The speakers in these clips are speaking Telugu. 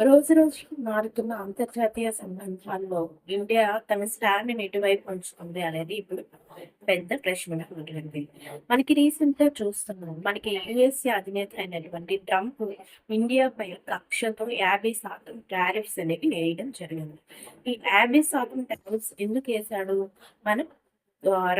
రోజు రోజుకి మారుతున్న అంతర్జాతీయ సంబంధాల్లో ఇండియా తన స్టాండ్ ఎటువైపు ఉంచుతుంది అనేది ఇప్పుడు పెద్ద ప్రశ్న ఉంటుంది. మనకి రీసెంట్గా చూస్తున్నాం మనకి యుఎస్ఏ అధినేత అయినటువంటి ట్రంప్ ఇండియాపై కక్షతో యాభై శాతం టారిఫ్స్ అనేవి వేయడం జరిగింది. ఈ యాభై శాతం టారిఫ్స్ ఎందుకు వేశాడు? మనం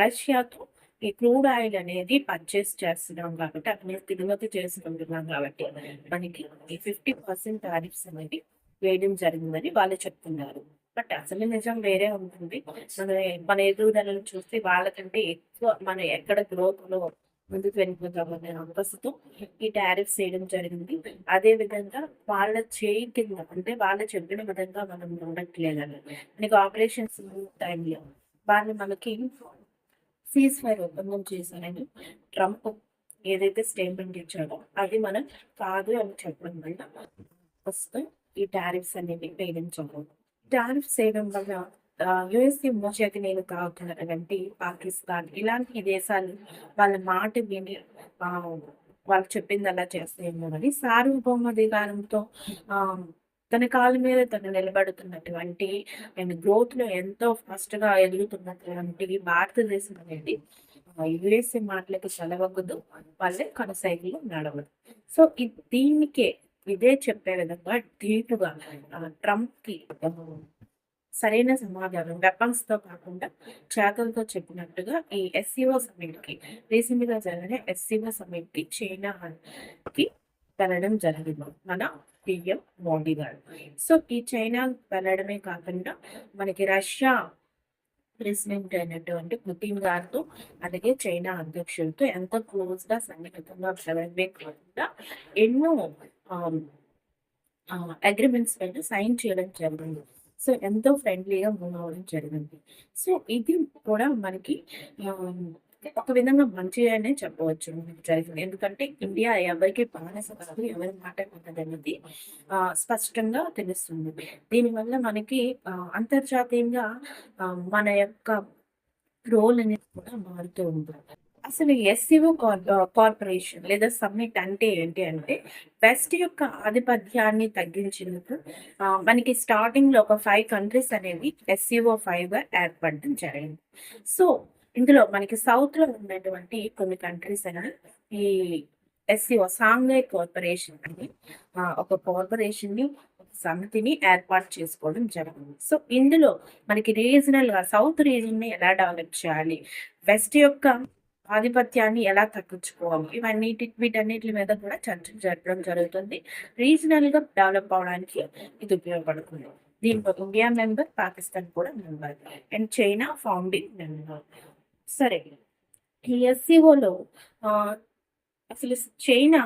రష్యాతో ఈ క్రూడ్ ఆయిల్ అనేది పర్చేస్ చేస్తున్నాం కాబట్టి అక్కడ దిగుమతి చేసుకుంటున్నాం కాబట్టి మనకి ఈ ఫిఫ్టీ పర్సెంట్ టారిఫ్స్ అనేది వేయడం జరిగిందని వాళ్ళు చెప్తున్నారు. బట్ అసలు నిజం వేరే ఉంటుంది. మన మన ఎదుగుదలను చూస్తే వాళ్ళకంటే ఎక్కువ మనం ఎక్కడ గ్రోత్లో ముందుకు వెళ్ళిపోతామనే అంతస్తుతో ఈ టారిఫ్స్ వేయడం జరిగింది. అదే విధంగా వాళ్ళ చేయి కింద అంటే వాళ్ళు చెప్పిన విధంగా మనం ఉండట్లేదని మనకి ఆపరేషన్స్ టైంలో వాళ్ళు మనకి సీజ్ ఫైర్ ఒప్పందం చేశారని ట్రంప్ ఏదైతే స్టేట్మెంట్ ఇచ్చాడో అది మనం కాదు అని చెప్పడం వల్ల ఫస్ట్ ఈ టారిఫ్స్ అనేవి వేయడం టారిఫ్స్ వేయడం వల్ల యుఎస్ఏ మోచేతి నేను కావుతున్నటువంటి పాకిస్తాన్ ఇలాంటి దేశాలు వాళ్ళ మాట విని వాళ్ళు చెప్పింది అలా చేస్తాయేమో అని సార్వభౌమాధికారంతో ఆ, తన కాళ్ళ మీద తను నిలబడుతున్నటువంటి అండ్ గ్రోత్లో ఎంతో ఫాస్ట్గా ఎదుగుతున్నటువంటి భారతదేశం అనేది యుఎస్ఏ మాటలకు చదవకూడదు వాళ్ళే కొనసాగిలో నడవదు. సో దీనికే ఇదే చెప్పే విధంగా ధీటుగా ట్రంప్కి సరైన సమాధానం వెపన్స్తో కాకుండా చేతలతో చెప్పినట్టుగా ఈ ఎస్సీఓ సమ్మిట్కి రీసెంట్గా జరిగిన ఎస్సీఓ సమ్మిట్కి చైనాకి వెళ్ళడం జరిగింది. మన పిఎం మోడీ గారు. సో ఈ చైనా వెళ్ళడమే కాకుండా మనకి రష్యా ప్రెసిడెంట్ అయినటువంటి పుతిన్ గారితో అలాగే చైనా అధ్యక్షులతో ఎంత క్లోజ్గా సన్నిహితంగా వెళ్ళడమే కాకుండా ఎన్నో అగ్రిమెంట్స్ పైన సైన్ చేయడం జరిగింది. సో ఎంతో ఫ్రెండ్లీగా మూవ్ అవ్వడం జరిగింది. సో ఇది కూడా మనకి ఒక విధంగా మంచిగానే చెప్పవచ్చు. జరిగింది. ఎందుకంటే ఇండియా ఎవరికి బానిస కాదు ఎవరి మాట వినదనేది ఆ, స్పష్టంగా తెలుస్తుంది. దీనివల్ల మనకి అంతర్జాతీయంగా మన యొక్క రోల్ అనేది కూడా మారుతూ ఉంటుంది. అసలు ఎస్సీఓ కార్పొరేషన్ లేదా సమ్మిట్ అంటే ఏంటి అంటే వెస్ట్ యొక్క ఆధిపత్యాన్ని తగ్గించేందుకు మనకి స్టార్టింగ్లో ఒక ఫైవ్ కంట్రీస్ అనేవి ఎస్సీఓ ఫైవ్గా ఏర్పడడం జరిగింది. సో ఇందులో మనకి సౌత్లో ఉన్నటువంటి కొన్ని కంట్రీస్ అని ఈ ఎస్సీఓ సాంఘాయ్ కార్పొరేషన్ అని ఒక కార్పొరేషన్ని ఒక సమితిని ఏర్పాటు చేసుకోవడం జరిగింది. సో ఇందులో మనకి రీజనల్గా సౌత్ రీజన్ని ఎలా డెవలప్ చేయాలి వెస్ట్ యొక్క ఆధిపత్యాన్ని ఎలా తగ్గించుకోవాలి ఇవన్నీ వీటన్నిటి మీద కూడా చర్చలు జరపడం జరుగుతుంది. రీజనల్గా డెవలప్ అవడానికి ఇది ఉపయోగపడుతుంది. దీంట్లో ఇండియా మెంబర్ పాకిస్తాన్ కూడా member and China founding member సరే. ఈ ఎస్సీఓలో అసలు చైనా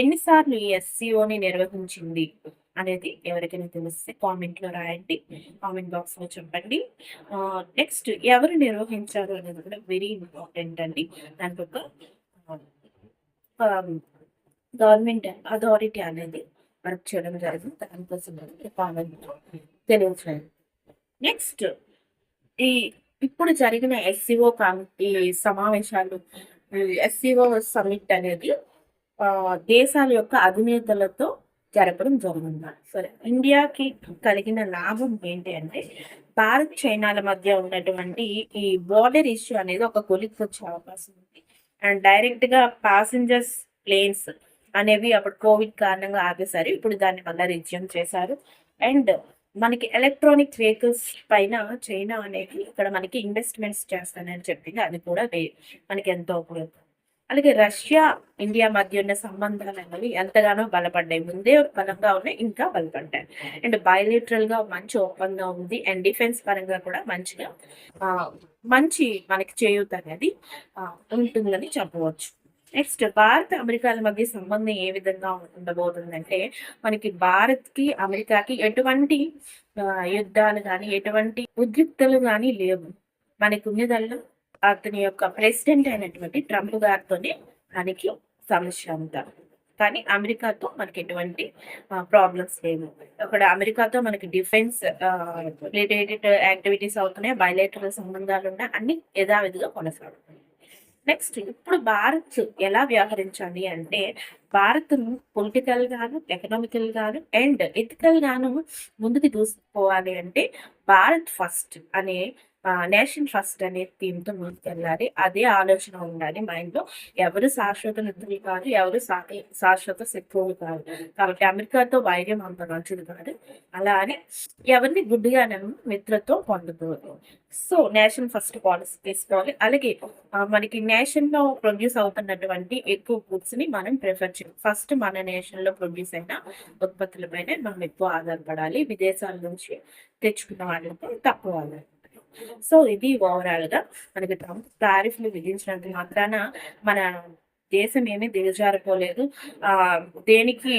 ఎన్నిసార్లు ఈ ఎస్సీఓని నిర్వహించింది అనేది ఎవరికైనా తెలిస్తే కామెంట్లో రాయండి కామెంట్ బాక్స్లో చెప్పండి. నెక్స్ట్ ఎవరు నిర్వహించారు అనేది కూడా వెరీ ఇంపార్టెంట్ అండి. దానికి ఒక గవర్నమెంట్ అథారిటీ అనేది వర్క్ చేయడం జరిగింది. దానికోసం కామెంట్ తెలియజేయండి నెక్స్ట్ ఈ ఇప్పుడు జరిగిన ఎస్సీఓ సమావేశాలు ఎస్సీఓ సమిట్ అనేది దేశాల యొక్క అధినేతలతో జరపడం జరిగింది. సరే ఇండియాకి కలిగిన లాభం ఏంటి అంటే భారత్ చైనాల మధ్య ఉన్నటువంటి ఈ బోర్డర్ ఇష్యూ అనేది ఒక కొలిక్కి వచ్చే అవకాశం ఉంది. అండ్ డైరెక్ట్గా ప్యాసింజర్స్ ప్లేన్స్ అనేవి అప్పుడు కోవిడ్ కారణంగా ఆపేశారు. ఇప్పుడు దాన్ని మళ్ళీ రిజ్యూమ్ చేశారు. అండ్ మనకి ఎలక్ట్రానిక్ వెహికల్స్ పైన చైనా అనేది ఇక్కడ మనకి ఇన్వెస్ట్మెంట్స్ చేస్తానని చెప్పింది. అది కూడా వే- మనకి ఎంతో ఉపయోగం. అలాగే రష్యా ఇండియా మధ్య ఉన్న సంబంధాలు అనేవి ఎంతగానో బలపడ్డాయి. ముందే బలంగా ఉన్నాయి ఇంకా బలపడ్డాయి. అండ్ బయోలిటరల్గా మంచి ఓపెన్గా ఉంది. అండ్ డిఫెన్స్ పరంగా కూడా మంచిగా మంచి మనకి చేయూత అనేది ఉంటుందని చెప్పవచ్చు. నెక్స్ట్ భారత్ అమెరికాల మధ్య సంబంధం ఏ విధంగా ఉండబోతుందంటే మనకి భారత్కి అమెరికాకి ఎటువంటి యుద్ధాలు కానీ ఎటువంటి ఉద్రిక్తలు కానీ లేవు. మనకు ఉన్నదల్లా అతని యొక్క ప్రెసిడెంట్ అయినటువంటి ట్రంప్ గారితోనే మనకి సమస్య అంతా. కానీ అమెరికాతో మనకి ఎటువంటి ప్రాబ్లమ్స్ లేవు. అక్కడ అమెరికాతో మనకి డిఫెన్స్ రిలేటెడ్ యాక్టివిటీస్ అవుతున్నాయి బయలేటరల్ సంబంధాలు ఉన్నాయి అన్ని యథావిధిగా కొనసాగుతున్నాయి. నెక్స్ట్ ఇప్పుడు భారత్ ఎలా వ్యవహరించాలి అంటే భారత్ పొలిటికల్ గాను ఎకనామికల్ గాను అండ్ ఎథికల్ గాను ముందుకు దూసుకుపోవాలి అంటే భారత్ ఫస్ట్ అనే నేషన్ ఫస్ట్ అనే థీమ్తో ముందుకెళ్ళాలి. అదే ఆలోచన ఉండాలి మైండ్లో. ఎవరు శాశ్వత నిధులు కాదు ఎవరు శాశ్వత శత్రువులు కాదు. కాబట్టి అమెరికాతో వైర్యం అంత మంచిది కాదు. అలా అని ఎవరిని గుడ్డిగా మిత్రతో పొందకూడదు. సో నేషన్ ఫస్ట్ పాలసీ తీసుకోవాలి. అలాగే మనకి నేషన్లో ప్రొడ్యూస్ అవుతున్నటువంటి ఎక్కువ గుడ్స్ని మనం ప్రిఫర్ చేయాలి ఫస్ట్ మన నేషన్లో ప్రొడ్యూస్ అయిన ఉత్పత్తులపైన మనం ఎక్కువ ఆధారపడాలి. విదేశాల నుంచి తెచ్చుకున్న వాళ్ళకి తక్కువ ఆధారపడాలి సో ఇది ఓవరాల్గా మనకి ట్రంప్ టారిఫ్లు విధించినంత మాత్రాన మన దేశం ఏమీ దిగజారిపోలేదు. ఆ దేనికి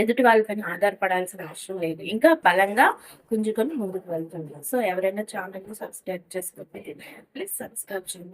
ఎదుటి వాళ్ళపైన ఆధారపడాల్సిన అవసరం లేదు. ఇంకా బలంగా పుంజుకొని ముందుకు వెళ్తుంది. సో ఎవరైనా ఛానల్ని సబ్స్క్రైబ్ చేసుకోకపోతే ప్లీజ్ సబ్స్క్రైబ్ చేయండి.